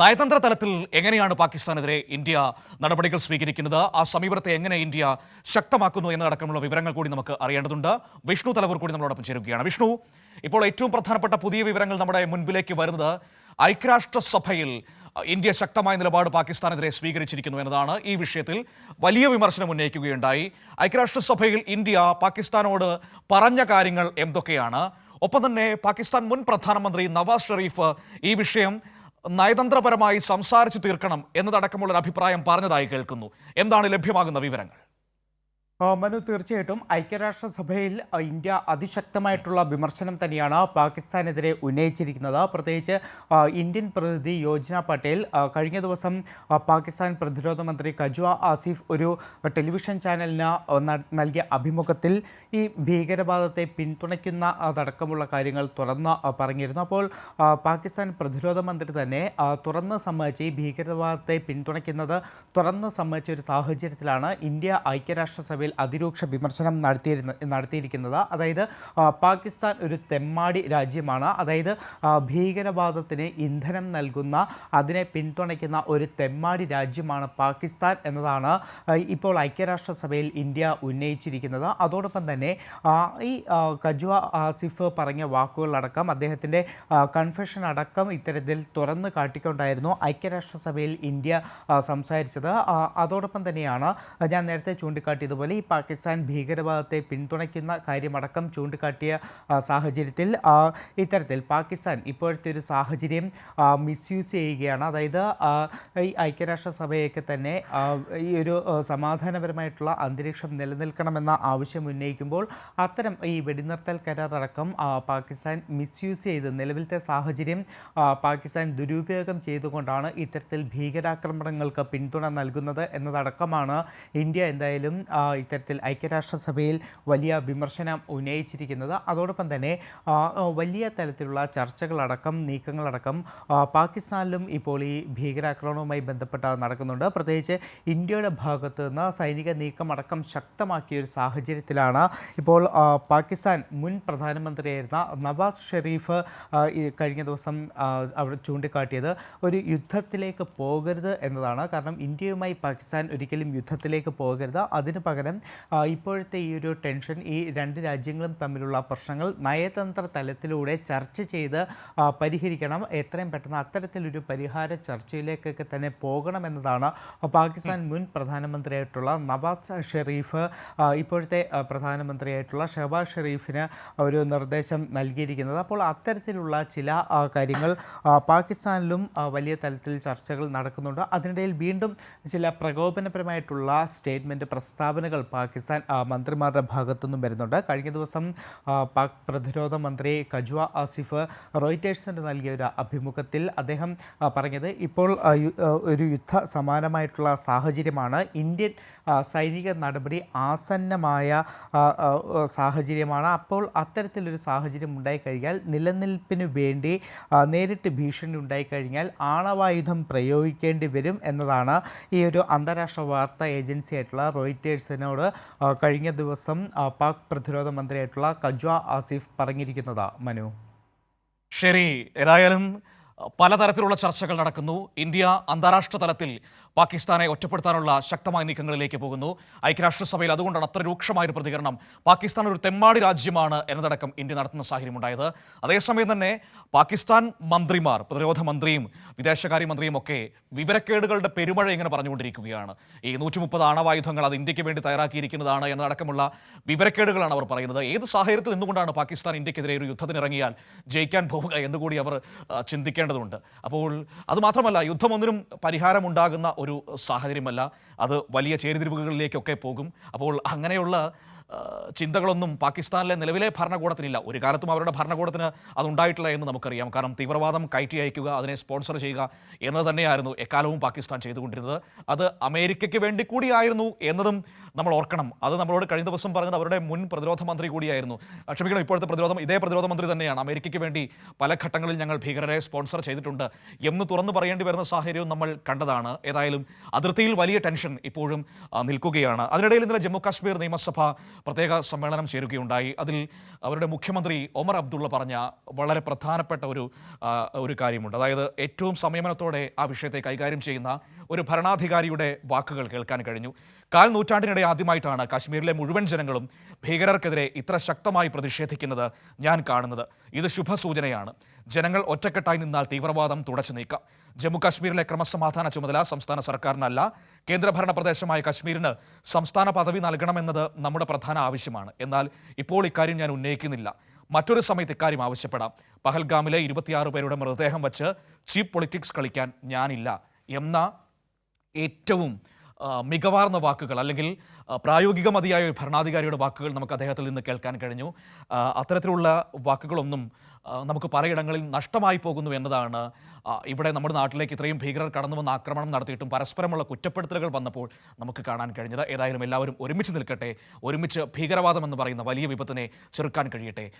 നയതന്ത്ര തലത്തിൽ എങ്ങനെയാണ് പാകിസ്ഥാനെതിരെ ഇന്ത്യ നടപടികൾ സ്വീകരിക്കുന്നത്? ആ സമീപനത്തെ എങ്ങനെ ഇന്ത്യ ശക്തമാക്കുന്നു എന്നതടക്കമുള്ള വിവരങ്ങൾ കൂടി നമുക്ക് അറിയേണ്ടതുണ്ട്. വിഷ്ണു തലവൂർ കൂടി നമ്മളോടൊപ്പം ചേരുകയാണ്. വിഷ്ണു ഇപ്പോൾ ഏറ്റവും പ്രധാനപ്പെട്ട പുതിയ വിവരങ്ങൾ നമ്മുടെ മുൻപിലേക്ക് വരുന്നത് ഐക്യരാഷ്ട്രസഭയിൽ ഇന്ത്യ ശക്തമായ നിലപാട് പാകിസ്ഥാനെതിരെ സ്വീകരിച്ചിരിക്കുന്നു എന്നതാണ്. ഈ വിഷയത്തിൽ വലിയ വിമർശനം ഉന്നയിക്കുകയുണ്ടായി. ഐക്യരാഷ്ട്രസഭയിൽ ഇന്ത്യ പാകിസ്ഥാനോട് പറഞ്ഞ കാര്യങ്ങൾ എന്തൊക്കെയാണ്? ഒപ്പം തന്നെ പാകിസ്ഥാൻ മുൻ പ്രധാനമന്ത്രി നവാസ് ഷെറീഫ് ഈ വിഷയം നയതന്ത്രപരമായി സംസാരിച്ചു തീർക്കണം എന്നതടക്കമുള്ള ഒരു അഭിപ്രായം പറഞ്ഞതായി കേൾക്കുന്നു. എന്താണ് ലഭ്യമാകുന്ന വിവരങ്ങൾ? മനു തീർച്ചയായിട്ടും ഐക്യരാഷ്ട്രസഭയിൽ ഇന്ത്യ അതിശക്തമായിട്ടുള്ള വിമർശനം തന്നെയാണ് പാകിസ്ഥാനെതിരെ ഉന്നയിച്ചിരിക്കുന്നത്. പ്രത്യേകിച്ച് ഇന്ത്യൻ പ്രതിനിധി യോജന പട്ടേൽ കഴിഞ്ഞ ദിവസം പാകിസ്ഥാൻ പ്രതിരോധ മന്ത്രി കജ്വ ആസിഫ് ഒരു ടെലിവിഷൻ ചാനലിന് നൽകിയ അഭിമുഖത്തിൽ ഈ ഭീകരവാദത്തെ പിന്തുണയ്ക്കുന്ന അതടക്കമുള്ള കാര്യങ്ങൾ തുറന്ന് പറഞ്ഞിരുന്നു. അപ്പോൾ പാകിസ്ഥാൻ പ്രതിരോധ മന്ത്രി തന്നെ തുറന്ന് സമ്മതിച്ച് ഈ ഭീകരവാദത്തെ പിന്തുണയ്ക്കുന്നത് തുറന്ന് സമ്മതിച്ച ഒരു സാഹചര്യത്തിലാണ് ഇന്ത്യ ഐക്യരാഷ്ട്രസഭയിൽ അതിരൂക്ഷ വിമർശനം നടത്തിയിരുന്ന നടത്തിയിരിക്കുന്നത്. അതായത് പാകിസ്ഥാൻ ഒരു തെമ്മാടി രാജ്യമാണ്. അതായത് ഭീകരവാദത്തിന് ഇന്ധനം നൽകുന്ന അതിനെ പിന്തുണയ്ക്കുന്ന ഒരു തെമ്മാടി രാജ്യമാണ് പാകിസ്ഥാൻ എന്നതാണ് ഇപ്പോൾ ഐക്യരാഷ്ട്രസഭയിൽ ഇന്ത്യ ഉന്നയിച്ചിരിക്കുന്നത്. അതോടൊപ്പം തന്നെ ഈ കജുവ ആസിഫ് പറഞ്ഞ വാക്കുകളടക്കം അദ്ദേഹത്തിന്റെ കൺഫെഷൻ അടക്കം ഇത്തരത്തിൽ തുറന്ന് കാട്ടിക്കൊണ്ടായിരുന്നു ഐക്യരാഷ്ട്രസഭയിൽ ഇന്ത്യ സംസാരിച്ചത്. അതോടൊപ്പം തന്നെയാണ് ഞാൻ നേരത്തെ ചൂണ്ടിക്കാട്ടിയതുപോലെ ഈ പാകിസ്ഥാൻ ഭീകരവാദത്തെ പിന്തുണയ്ക്കുന്ന കാര്യമടക്കം ചൂണ്ടിക്കാട്ടിയ സാഹചര്യത്തിൽ ഇത്തരത്തിൽ പാകിസ്ഥാൻ ഇപ്പോഴത്തെ ഒരു സാഹചര്യം മിസ്യൂസ് ചെയ്യുകയാണ്. അതായത് ഈ ഐക്യരാഷ്ട്രസഭയൊക്കെ തന്നെ ഈ ഒരു സമാധാനപരമായിട്ടുള്ള അന്തരീക്ഷം നിലനിൽക്കണമെന്ന ആവശ്യം ഉന്നയിക്കുമ്പോൾ അത്തരം ഈ വെടിനിർത്തൽ കരാർ അടക്കം പാകിസ്ഥാൻ മിസ്യൂസ് ചെയ്ത് നിലവിലത്തെ സാഹചര്യം പാകിസ്ഥാൻ ദുരുപയോഗം ചെയ്തുകൊണ്ടാണ് ഇത്തരത്തിൽ ഭീകരാക്രമണങ്ങൾക്ക് പിന്തുണ നൽകുന്നത് എന്നതടക്കമാണ് ഇന്ത്യ എന്തായാലും ഇത്തരത്തിൽ ഐക്യരാഷ്ട്രസഭയിൽ വലിയ വിമർശനം ഉന്നയിച്ചിരിക്കുന്നത്. അതോടൊപ്പം തന്നെ വലിയ തരത്തിലുള്ള ചർച്ചകളടക്കം നീക്കങ്ങളടക്കം പാകിസ്ഥാനിലും ഇപ്പോൾ ഈ ഭീകരാക്രമണവുമായി ബന്ധപ്പെട്ട് നടക്കുന്നുണ്ട്. പ്രത്യേകിച്ച് ഇന്ത്യയുടെ ഭാഗത്ത് നിന്ന് സൈനിക നീക്കമടക്കം ശക്തമാക്കിയ ഒരു സാഹചര്യത്തിലാണ് ഇപ്പോൾ പാകിസ്ഥാൻ മുൻ പ്രധാനമന്ത്രിയായിരുന്ന നവാസ് ഷെരീഫ് കഴിഞ്ഞ ദിവസം അവിടെ ചൂണ്ടിക്കാട്ടിയത്. ഒരു യുദ്ധത്തിലേക്ക് പോകരുത് എന്നതാണ്. കാരണം ഇന്ത്യയുമായി പാകിസ്ഥാൻ ഒരിക്കലും യുദ്ധത്തിലേക്ക് പോകരുത്. അതിനു പകരം ഇപ്പോഴത്തെ ഈ ഒരു ടെൻഷൻ ഈ രണ്ട് രാജ്യങ്ങളും തമ്മിലുള്ള പ്രശ്നങ്ങൾ നയതന്ത്ര തലത്തിലൂടെ ചർച്ച ചെയ്ത് പരിഹരിക്കണം. എത്രയും പെട്ടെന്ന് അത്തരത്തിലൊരു പരിഹാര ചർച്ചയിലേക്കൊക്കെ തന്നെ പോകണമെന്നതാണ് പാകിസ്ഥാൻ മുൻ പ്രധാനമന്ത്രിയായിട്ടുള്ള നവാസ് ഷെറീഫ് ഇപ്പോഴത്തെ പ്രധാനമന്ത്രിയായിട്ടുള്ള ഷെബാസ് ഷെറീഫിന് ഒരു നിർദ്ദേശം നൽകിയിരിക്കുന്നത്. അപ്പോൾ അത്തരത്തിലുള്ള ചില കാര്യങ്ങൾ പാകിസ്ഥാനിലും വലിയ തലത്തിൽ ചർച്ചകൾ നടക്കുന്നുണ്ട്. അതിനിടയിൽ വീണ്ടും ചില പ്രകോപനപരമായിട്ടുള്ള സ്റ്റേറ്റ്മെന്റ് പ്രസ്താവനകൾ പാകിസ്ഥാൻ മന്ത്രിമാരുടെ ഭാഗത്തുനിന്നും വരുന്നുണ്ട്. കഴിഞ്ഞ ദിവസം പാക് പ്രതിരോധ മന്ത്രി കജ്വ ആസിഫ് റോയിറ്റേഴ്സിന് നൽകിയ ഒരു അഭിമുഖത്തിൽ അദ്ദേഹം പറഞ്ഞത് ഇപ്പോൾ ഒരു യുദ്ധ സമാനമായിട്ടുള്ള സാഹചര്യമാണ്. ഇന്ത്യൻ സൈനിക നടപടി ആസന്നമായ സാഹചര്യമാണ്. അപ്പോൾ അത്തരത്തിലൊരു സാഹചര്യം ഉണ്ടായിക്കഴിഞ്ഞാൽ നിലനിൽപ്പിന് വേണ്ടി നേരിട്ട് ഭീഷണി ഉണ്ടായിക്കഴിഞ്ഞാൽ ആണവായുധം പ്രയോഗിക്കേണ്ടി വരും എന്നതാണ് ഈ ഒരു അന്താരാഷ്ട്ര വാർത്താ ഏജൻസി ആയിട്ടുള്ള റോയിറ്റേഴ്സിനോട് ആ, കഴിഞ്ഞ ദിവസം പാക് പ്രതിരോധ മന്ത്രിയായിട്ടുള്ള കജ്വ ആസിഫ് പറഞ്ഞിരിക്കുന്നത് മനു. ശരി ഏതായാലും പലതരത്തിലുള്ള ചർച്ചകൾ നടക്കുന്നു. ഇന്ത്യ അന്താരാഷ്ട്ര തലത്തിൽ പാകിസ്ഥാനെ ഒറ്റപ്പെടുത്താനുള്ള ശക്തമായ നീക്കങ്ങളിലേക്ക് പോകുന്നു. ഐക്യരാഷ്ട്രസഭയിൽ അതുകൊണ്ടാണ് അത്ര രൂക്ഷമായ ഒരു പ്രതികരണം. പാകിസ്ഥാൻ ഒരു തെമ്മാടി രാജ്യമാണ് എന്നതടക്കം ഇന്ത്യ നടത്തുന്ന സാഹചര്യം ഉണ്ടായത് അതേസമയം തന്നെ പാകിസ്ഥാൻ മന്ത്രിമാർ പ്രതിരോധ മന്ത്രിയും വിദേശകാര്യമന്ത്രിയും ഒക്കെ വിവരക്കേടുകളുടെ പെരുമഴ ഇങ്ങനെ പറഞ്ഞുകൊണ്ടിരിക്കുകയാണ്. ഈ നൂറ്റി മുപ്പത് ആണവായുധങ്ങൾ അത് ഇന്ത്യയ്ക്ക് വേണ്ടി തയ്യാറാക്കിയിരിക്കുന്നതാണ് എന്നതടക്കമുള്ള വിവരക്കേടുകളാണ് അവർ പറയുന്നത്. ഏത് സാഹചര്യത്തിൽ നിന്നുകൊണ്ടാണ് പാകിസ്ഥാൻ ഇന്ത്യക്കെതിരെ ഒരു യുദ്ധത്തിനിറങ്ങിയാൽ ജയിക്കാൻ പോവുക എന്നുകൂടി അവർ ചിന്തിക്കേണ്ടതുണ്ട്. അപ്പോൾ അത് മാത്രമല്ല യുദ്ധമൊന്നിനും പരിഹാരമുണ്ടാകുന്ന ഒരു സാഹചര്യമല്ല. അത് വലിയ ചേരുതിരിവുകളിലേക്കൊക്കെ പോകും. അപ്പോൾ അങ്ങനെയുള്ള ചിന്തകളൊന്നും പാകിസ്ഥാനിലെ നിലവിലെ ഭരണകൂടത്തിനില്ല. ഒരു കാലത്തും അവരുടെ ഭരണകൂടത്തിന് അതുണ്ടായിട്ടില്ല എന്ന് നമുക്കറിയാം. കാരണം തീവ്രവാദം കയറ്റി അയക്കുക അതിനെ സ്പോൺസർ ചെയ്യുക എന്നത് തന്നെയായിരുന്നു എക്കാലവും പാകിസ്ഥാൻ ചെയ്തുകൊണ്ടിരുന്നത്. അത് അമേരിക്കയ്ക്ക് വേണ്ടി കൂടിയായിരുന്നു എന്നതും നമ്മൾ ഓർക്കണം. അത് നമ്മളോട് കഴിഞ്ഞ ദിവസം പറഞ്ഞത് അവരുടെ മുൻ പ്രതിരോധ മന്ത്രി കൂടിയായിരുന്നു. ക്ഷമിക്കണം ഇപ്പോഴത്തെ പ്രതിരോധം ഇതേ പ്രതിരോധ മന്ത്രി തന്നെയാണ്. അമേരിക്കയ്ക്ക് വേണ്ടി പല ഘട്ടങ്ങളിൽ ഞങ്ങൾ ഭീകരരെ സ്പോൺസർ ചെയ്തിട്ടുണ്ട് എന്ന് തുറന്നു പറയേണ്ടി വരുന്ന സാഹചര്യവും നമ്മൾ കണ്ടതാണ്. ഏതായാലും അതിർത്തിയിൽ വലിയ ടെൻഷൻ ഇപ്പോഴും നിൽക്കുകയാണ്. അതിനിടയിൽ ഇന്നലെ ജമ്മു കാശ്മീർ നിയമസഭ പ്രത്യേക സമ്മേളനം ചേരുകയുണ്ടായി. അതിൽ അവരുടെ മുഖ്യമന്ത്രി ഒമർ അബ്ദുള്ള പറഞ്ഞ വളരെ പ്രധാനപ്പെട്ട ഒരു ഒരു കാര്യമുണ്ട്. അതായത് ഏറ്റവും സംയമനത്തോടെ ആ വിഷയത്തെ കൈകാര്യം ചെയ്യുന്ന ഒരു ഭരണാധികാരിയുടെ വാക്കുകൾ കേൾക്കാൻ കഴിഞ്ഞു. കാൽ നൂറ്റാണ്ടിനിടെ ആദ്യമായിട്ടാണ് കാശ്മീരിലെ മുഴുവൻ ജനങ്ങളും ഭീകരർക്കെതിരെ ഇത്ര ശക്തമായി പ്രതിഷേധിക്കുന്നത് ഞാൻ കാണുന്നത്. ഇത് ശുഭസൂചനയാണ്. ജനങ്ങൾ ഒറ്റക്കെട്ടായി നിന്നാൽ തീവ്രവാദം തുടച്ചു നീക്കാം. ജമ്മു കാശ്മീരിലെ ക്രമസമാധാന ചുമതല സംസ്ഥാന സർക്കാരിനല്ല കേന്ദ്രഭരണ പ്രദേശമായ കശ്മീരിന് സംസ്ഥാന പദവി നൽകണമെന്നത് നമ്മുടെ പ്രധാന ആവശ്യമാണ്. എന്നാൽ ഇപ്പോൾ ഇക്കാര്യം ഞാൻ ഉന്നയിക്കുന്നില്ല. മറ്റൊരു സമയത്ത് ഇക്കാര്യം ആവശ്യപ്പെടാം. പഹൽഗാമിലെ ഇരുപത്തിയാറ് പേരുടെ മൃതദേഹം വച്ച് ചീപ്പ് പൊളിറ്റിക്സ് കളിക്കാൻ ഞാനില്ല. എന്ന ഏറ്റവും മികവാർന്ന വാക്കുകൾ അല്ലെങ്കിൽ പ്രായോഗിക മതിയായ ഒരു ഭരണാധികാരിയുടെ വാക്കുകൾ നമുക്ക് അദ്ദേഹത്തിൽ നിന്ന് കേൾക്കാൻ കഴിഞ്ഞു. അത്തരത്തിലുള്ള വാക്കുകളൊന്നും നമുക്ക് പലയിടങ്ങളിൽ നഷ്ടമായി പോകുന്നു എന്നതാണ് ഇവിടെ നമ്മുടെ നാട്ടിലേക്ക് ഇത്രയും ഭീകരർ കടന്നു വന്ന് ആക്രമണം നടത്തിയിട്ടും പരസ്പരമുള്ള കുറ്റപ്പെടുത്തലുകൾ വന്നപ്പോൾ നമുക്ക് കാണാൻ കഴിഞ്ഞത്. ഏതായാലും എല്ലാവരും ഒരുമിച്ച് നിൽക്കട്ടെ. ഒരുമിച്ച് ഭീകരവാദം എന്ന് പറയുന്ന വലിയ വിപത്തിനെ ചെറുക്കാൻ കഴിയട്ടെ.